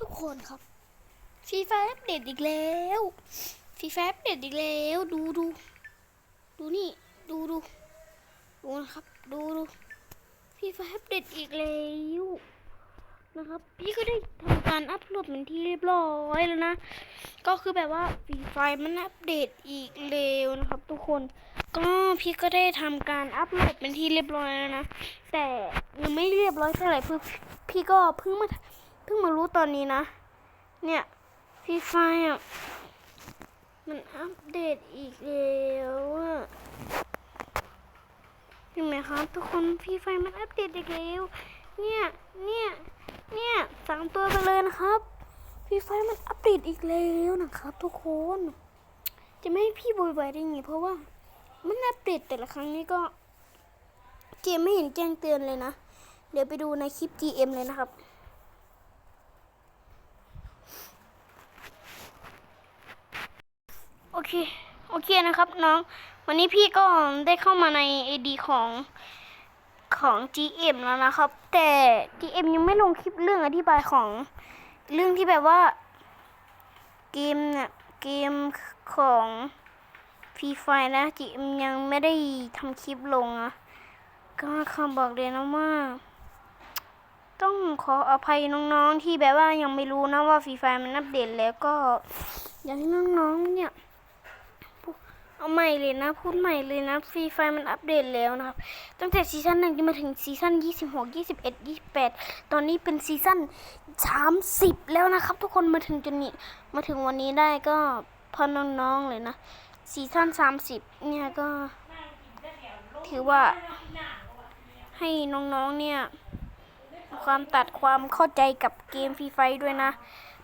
ทุกคนครับฟรีไฟอัปเดตอีกแล้วฟรีไฟอัปเดตอีกแล้ว ดูดูดูนี่ดูดูดูนะครับ ดูดูฟรีไฟอัปเดตอีกแล้วนะครับ พี่ก็ได้ทำการอัปโหลดเป็นที่เรียบร้อยแล้วนะ ก็คือแบบว่าฟีไฟมันอัปเดตอีกแล้วนะครับ ทุกคน ก็พี่ก็ได้ทำการอัปโหลดเป็นที่เรียบร้อยแล้วนะ แต่ยังไม่เรียบร้อยเท่าไหร่เพื่อพี่ก็เพิ่งมา พิ่งมารู้ตอนนี้นะ เนี่ยฟรีไฟอะ มันอัปเดตอีกแล้วอะเห็นไหมครับทุกคนฟรีไฟมันอัปเดตอีกแล้ว เนี่ย เนี่ย เนี่ยสามตัวไปเลยนะครับฟรีไฟมันอัปเดตอีกแล้วนะครับ ทุกคน จะไม่ให้พี่โวยวายได้ไงเพราะว่า มันอัปเดตแต่ละครั้งนี้ก็เกมไม่เห็นแจ้งเตือนเลยนะ เดี๋ยวไปดูในคลิป GM เลยนะครับ อเค โอเคนะครับน้อง วันนี้พี่ก็ได้เข้ามาใน AD ของของ GM แล้วนะครับ แต่ GM ยังไม่ลงคลิปเรื่องอธิบายของเรื่องที่แบบว่า เกมเนี่ยเกมของฟรีไฟนะ GM ยังไม่ได้ทำคลิปลงอะก็คำบอกเลยนะว่าต้องขออภัยน้องๆที่แบบว่ายังไม่รู้นะว่าฟรีไฟมันอัปเดตแล้วก็ อยากให้น้องๆเนี่ย เอาใหม่เลยนะ พูดใหม่เลยนะฟรีไฟมันอัปเดตแล้วนะครับ ตั้งแต่ซีซั่นหนึ่งจนมาถึงซีซั่นยี่สิบหกยี่สิบเอ็ดยี่สิบแปดตอนนี้เป็นซีซั่นสามสิบแล้วนะครับ ทุกคนมาถึงจนนี้ มาถึงวันนี้ได้ก็เพอน้องๆเลยนะซีซั่นสามสิบเนี่ยก็ ถือว่าให้น้องๆเนี่ย ความตัดความเข้าใจกับเกมฟรีไฟด้วยนะ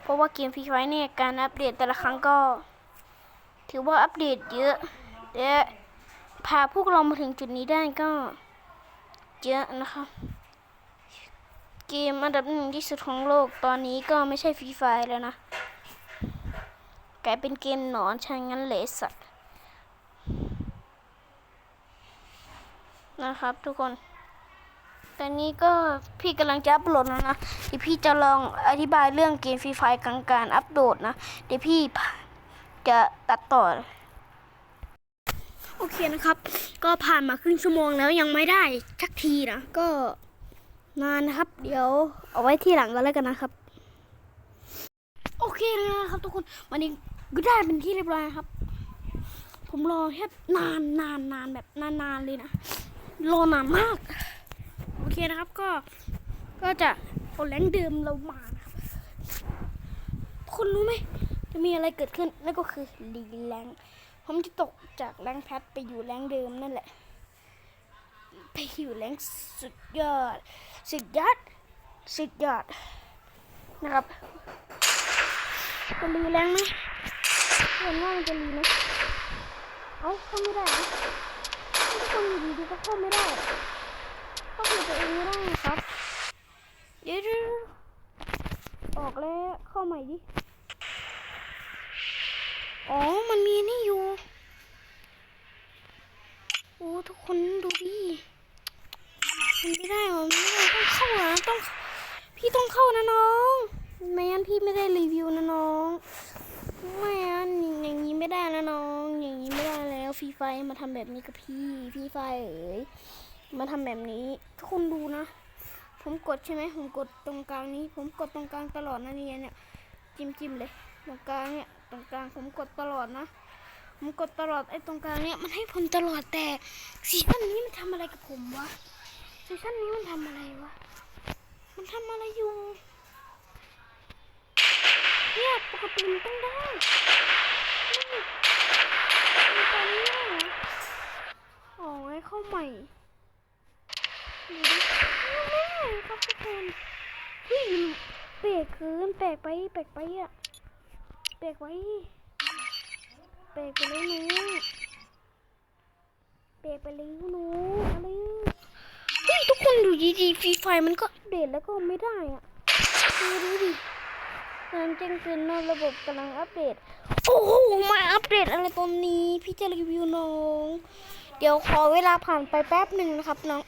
เพราะว่าเกมฟรีไฟเนี่ยการอัปเดตแต่ละครั้งก็ ถือว่าอัปเดตเยอะ และพาพวกเรามาถึงจุดนี้ได้ก็เยอะนะคะ เกมอันดับหนึ่งที่สุดของโลกตอนนี้ก็ไม่ใช่ฟรีไฟแล้วนะ กลายเป็นเกมหนอนใช่งั้นเลยสัตว์นะครับทุกคนตอนนี้ก็พี่กำลังจะอัปโหลดแล้วนะเดี๋ยวพี่จะลองอธิบายเรื่องเกมฟรีไฟกลางการอัปโหลดนะ เดี๋ยวพี่ จะตัดต่อ โอเคนะครับ ก็ผ่านมาครึ่งชั่วโมงแล้วยังไม่ได้สักทีนะ ก็นานนะครับ เดี๋ยวเอาไว้ที่หลังก็แล้วกันนะครับ โอเคนะครับทุกคนวันนี้ก็ได้เป็นที่เรียบร้อยครับ ผมรอแค่นานนานนานแบบนานๆเลยนะรอนานมาก โอเคนะครับก็ก็จะเอาแรงเดิมเรามานะครับคุณรู้ไหม จะมีอะไรเกิดขึ้นนั่นก็คือรีแรงผมจะตกจากแรงแพทไปอยู่แรงเดิมนั่นแหละ ไปอยู่แรงสุดยอด สุดยอด สุดยอด นะครับจะรีแรงไหมเห็นว่ามันจะรีไหมเอ้าเข้าไม่ได้ทุกคนอยู่ดีก็เข้าไม่ได้ก็คือตัวเองไม่ได้ครับเดี๋ยวออกแล้วเข้าใหม่ดิ อ๋อ มันมีนี่อยู่ โอ้ทุกคนดูดิมันไม่ได้หรอมันไม่ได้ต้องเข้านะต้อง พี่ต้องเข้านะน้องไม่งั้นพี่ไม่ได้รีวิวนะน้องไม่งั้นอย่างนี้ไม่ได้นะน้อง อย่างนี้ไม่ได้แล้วฟีไฟมาทำแบบนี้กับพี่พี่ไฟเอ๋ยมาทำแบบนี้ ทุกคนดูนะ ผมกดใช่ไหมผมกดตรงกลางนี้ ผมกดตรงกลางตลอดนะเนี่ยเนี่ยจิ้มจิ้มเลย ตรงกลางเนี่ยตรงกลางผมกดตลอดนะ ผมกดตลอดไอ้ตรงกลางเนี่ยมันให้ผลตลอดแต่ซีซั่นนี้มันทำอะไรกับผมวะซีซั่นนี้มันทำอะไรวะมันทำอะไรอยู่เนี่ยปกติมันต้องได้นี่ตอนนี้ได้เหรออ๋อให้เข้าใหม่ดูดิแม่ครับทุกคนเฮ้ยแปลกเกินแปลกไปแปลกไปอะ แปลกไปแปลกไปเลยหนูแปลกไปเลยหนูอะไรเฮ้ยทุกคนดูดีๆฟรีไฟมันก็อัปเดตแล้วก็ไม่ได้อะดูดูดิงานแจ้งเตือนนอกระบบกำลังอัปเดต โอ้โห มาอัปเดตอะไรตอนนี้ พี่จะรีวิวน้อง เดี๋ยวขอเวลาผ่านไปแป๊บหนึ่งนะครับน้อง